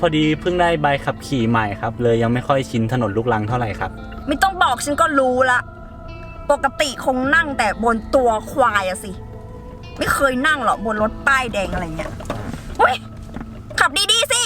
พอดีเพิ่งได้ใบขับขี่ใหม่ครับ เลยยังไม่ค่อยชินถนนลูกรังเท่าไหร่ครับ ไม่ต้องบอกฉันก็รู้ละ ปกติคงนั่งแต่บนตัวควายอะสิ ไม่เคยนั่งหรอกบนรถป้ายแดงอะไรเงี้ยเฮ้ยขับดีๆสิ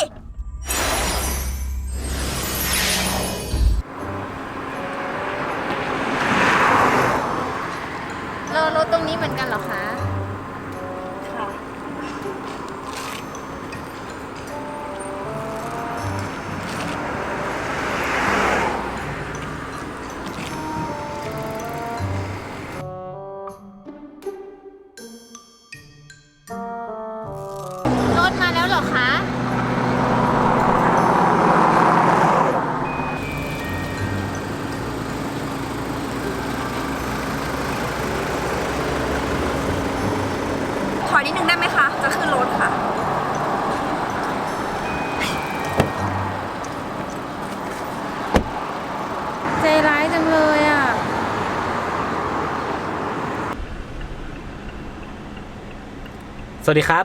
สวัสดีครับ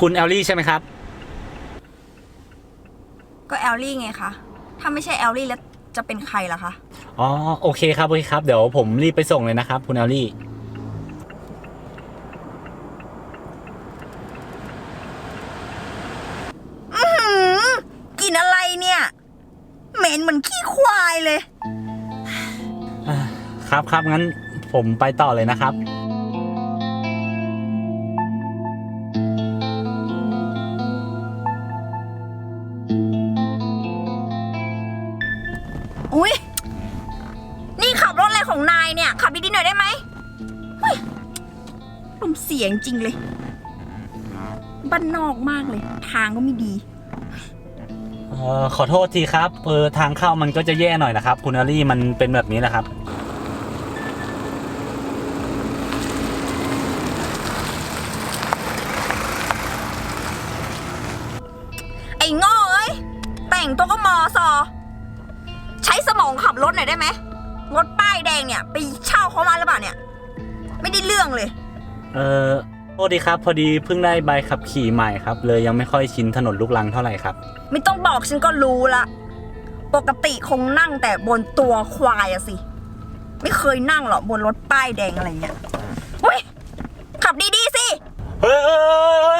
คุณแอลลี่ใช่ไหมครับ ก็แอลลี่ไงคะ ถ้าไม่ใช่แอลลี่แล้วจะเป็นใครล่ะคะ อ๋อ โอเคครับโอเคครับ เดี๋ยวผมรีบไปส่งเลยนะครับ คุณแอลลี่ อื้อหือกลินอะไรเนี่ย เหม็นเหมือนขี้ควายเลยอ่าครับครับงั้นผมไปต่อเลยนะครับ อุ้ยนี่ขับรถอะไรของนายเนี่ย ขับดีๆหน่อยได้ไหมเฮ้ยลมเสียงจริงเลย บ้านนอกมากเลย ทางก็ไม่ดี เอ่อขอโทษทีครับเออทางเข้ามันก็จะแย่หน่อยนะครับ คุณอลลี่มันเป็นแบบนี้แหละครับ น่อยได้ไหมรถป้ายแดงเนี่ยไปเช่าเขามาหรือเปล่าเนี่ย ไม่ได้เรื่องเลย เออโทษดีครับ พอดีเพิ่งได้ใบขับขี่ใหม่ครับ เลยยังไม่ค่อยชินถนนลูกรังเท่าไหร่ครับ ไม่ต้องบอกฉันก็รู้ละ ปกติคงนั่งแต่บนตัวควายอะสิ ไม่เคยนั่งหรอกบนรถป้ายแดงอะไรเงี้ยเฮ้ยขับดีๆสิ เฮ้ยเฮ้ยเฮ้ยเฮ้ย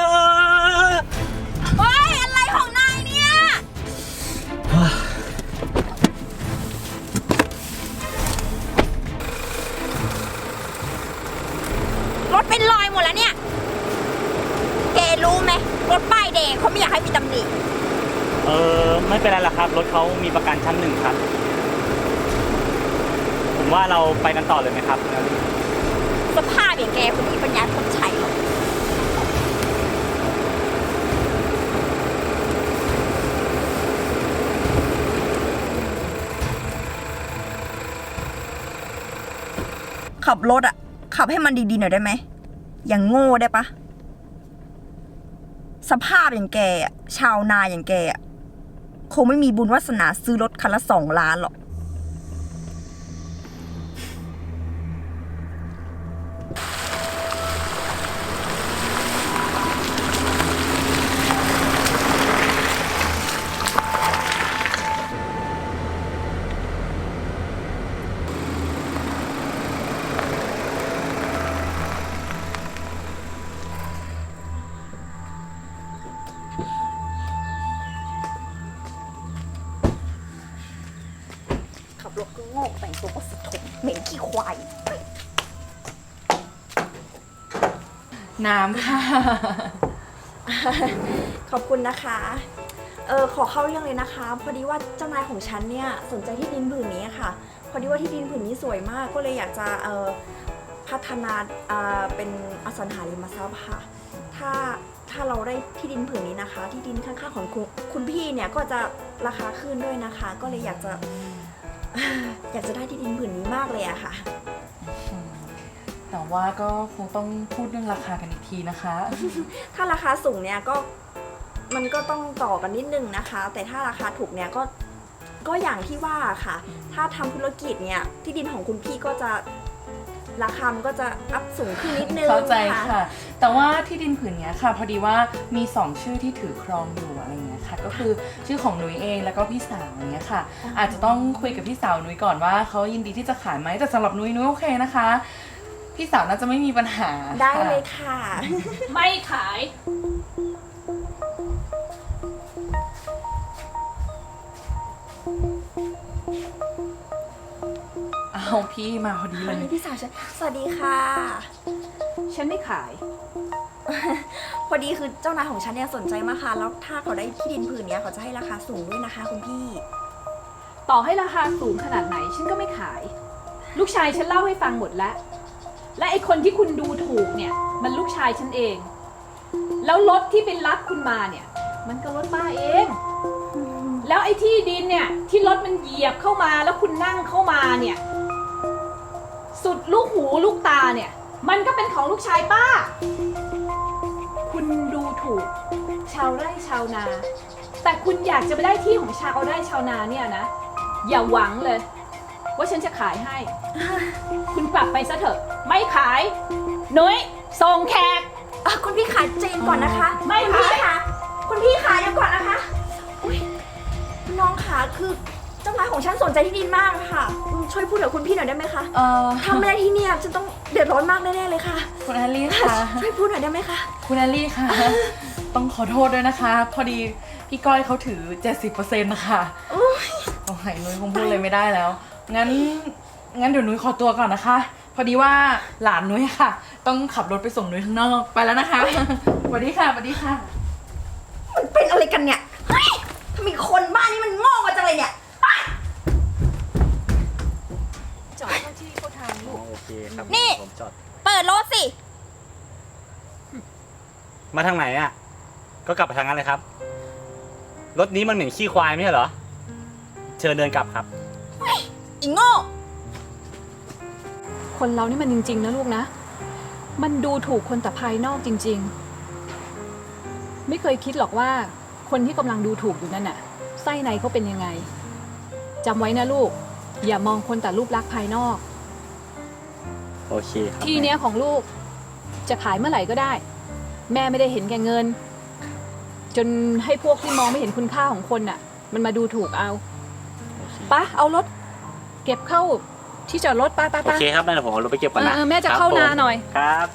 เขามีประกันชั้นหนึ่งครับ ผมว่าเราไปกันต่อเลยไหมครับสภาพอย่างแกคนนี้ปัญญาคนใช้หรอกขับรถอะขับให้มันดีๆหน่อยได้ไหม อย่างโง่ได้ปะ สภาพอย่างแกอะชาวนาอย่างแกอะ คงไม่มีบุญวาสนาซื้อรถคันละสองล้านหรอก ขับรถก็โง่แต่งตัวก็สะทมเหม็นขี้ควายน้ำค่ะ ขอบคุณนะคะ เออขอเข้าเรื่องเลยนะคะ พอดีว่าเจ้านายของฉันเนี่ยสนใจที่ดินผืนนี้ค่ะ พอดีว่าที่ดินผืนนี้สวยมากก็เลยอยากจะเออพัฒนาเอ่อเป็นอสังหาริมทรัพย์ค่ะ ถ้าถ้าเราได้ที่ดินผืนนี้นะคะ ที่ดินข้างๆของคุณคุณพี่เนี่ยก็จะราคาขึ้นด้วยนะคะ ก็เลยอยากจะ อยากจะได้ที่ดินผืนนี้มากเลยอะค่ะ แต่ว่าก็คงต้องพูดเรื่องราคากันอีกทีนะคะ ถ้าราคาสูงเนี่ยก็มันก็ต้องต่อกันนิดนึงนะคะ แต่ถ้าราคาถูกเนี่ยก็ก็อย่างที่ว่าค่ะ ถ้าทำธุรกิจเนี่ยที่ดินของคุณพี่ก็จะราคามันก็จะอัพสูงขึ้นนิดนึงเข้าใจค่ะ แต่ว่าที่ดินผืนเนี้ยค่ะ พอดีว่ามีสองชื่อที่ถือครองอยู่ ก็คือชื่อของนุ้ยเองแล้วก็พี่สาวอย่างเงี้ยค่ะ อาจจะต้องคุยกับพี่สาวนุ้ยก่อนว่าเขายินดีที่จะขายไหมแต่สำหรับนุ้ยนุ้ยโอเคนะคะ พี่สาวน่าจะไม่มีปัญหาได้ค่ะ เลยค่ะ ไม่ขาย เอาพี่มาพอดีเลอันย นี้พี่สาวฉันสวัสดีค่ะ ฉันไม่ขาย พอดีคือเจ้านายของฉันเนี่ยสนใจมากค่ะ แล้วถ้าเขาได้ที่ดินผืนเนี้ยเขาจะให้ราคาสูงด้วยนะคะคุณพี่ ต่อให้ราคาสูงขนาดไหนฉันก็ไม่ขาย ลูกชายฉันเล่าให้ฟังหมดแล้ว และไอคนที่คุณดูถูกเนี่ย มันลูกชายฉันเอง แล้วรถที่เป็นรับคุณมาเนี่ย มันก็รถป้าเอง แล้วไอ้ที่ดินเนี่ยที่รถมันเหยียบเข้ามาแล้วคุณนั่งเข้ามาเนี่ย สุดลูกหูลูกตาเนี่ย มันก็เป็นของลูกชายป้า ถูก ชาวไร่ชาวนา แต่คุณอยากจะไปได้ที่ของชาวไร่ชาวนาเนี่ยนะ อย่าหวังเลย ว่าฉันจะขายให้ คุณกลับไปซะเถอะ ไม่ขายนุ้ยส่งแขก อะคุณพี่ขาเจนก่อนนะคะไม่คุณพี่ค่ะ คะคุณพี่ขาเดี๋ยวก่อนนะคะอุ๊ยน้องขาคือ เจ้านายของฉันสนใจที่ดินมากค่ะอืมช่วยพูดกับคุณพี่หน่อยได้ไหมคะเออถ้าไม่ได้ที่เนี่ยฉันต้องเดือดร้อนมากแน่ๆเลยค่ะ คุณแอลลี่ค่ะ ช่วยพูดหน่อยได้ไหมคะ คุณแอลลี่ค่ะ ต้องขอโทษด้วยนะคะ พอดีพี่ก้อยเขาถือ 70%นะคะโอ้ยโอ้ยนุ้ยคงพูดเลยไม่ได้แล้ว งั้น งั้นเดี๋ยวนุ้ยขอตัวก่อนนะคะ พอดีว่าหลานนุ้ยค่ะ ต้องขับรถไปส่งนุ้ยข้างนอกไปแล้วนะคะสวัสดีค่ะสวัสดีค่ะ มันเป็นอะไรกันเนี่ย เฮ้ยทำไมคนบ้านนี้มันโง่กันจังเลยเนี่ยไป จอด เข้าที่เข้าทางลูก โอเคครับนี่ ผมจอด เปิดรถสิ มาทางไหนอะ ก็กลับไปทางนั้นเลยครับ รถนี้มันเหม็นขี้ควายไม่ใช่เหรอ เชิญเดินกลับครับ อีโง่ คนเรานี่มันจริง ๆ นะลูกนะ มันดูถูกคนแต่ภายนอกจริง ๆ ไม่เคยคิดหรอกว่าคนที่กำลังดูถูกอยู่นั่นน่ะไส้ในเขาเป็นยังไงจำไว้นะลูก อย่ามองคนแต่รูปลักษณ์ภายนอก โอเคครับที่เนี้ยของลูกจะขายเมื่อไหร่ก็ได้ แม่ไม่ได้เห็นแก่เงิน จนให้พวกที่มองไม่เห็นคุณค่าของคนน่ะ มันมาดูถูกเอาปะเอารถ เก็บเข้าที่จอดรถไปไปโอไปเคครับได้เดี๋ยวผมเอารถไปเก็บก่อนนะเออแม่จะเข้าครับนาผมหน่อย ครับ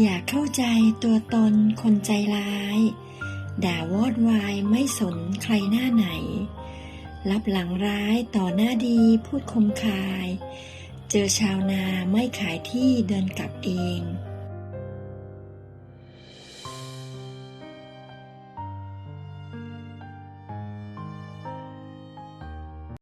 อย่าเข้าใจตัวตนคนใจร้าย ด่าวอดวายไม่สนใครหน้าไหน รับหลังร้ายต่อหน้าดีพูดคมคาย เจอชาวนาไม่ขายที่เดินกลับเอง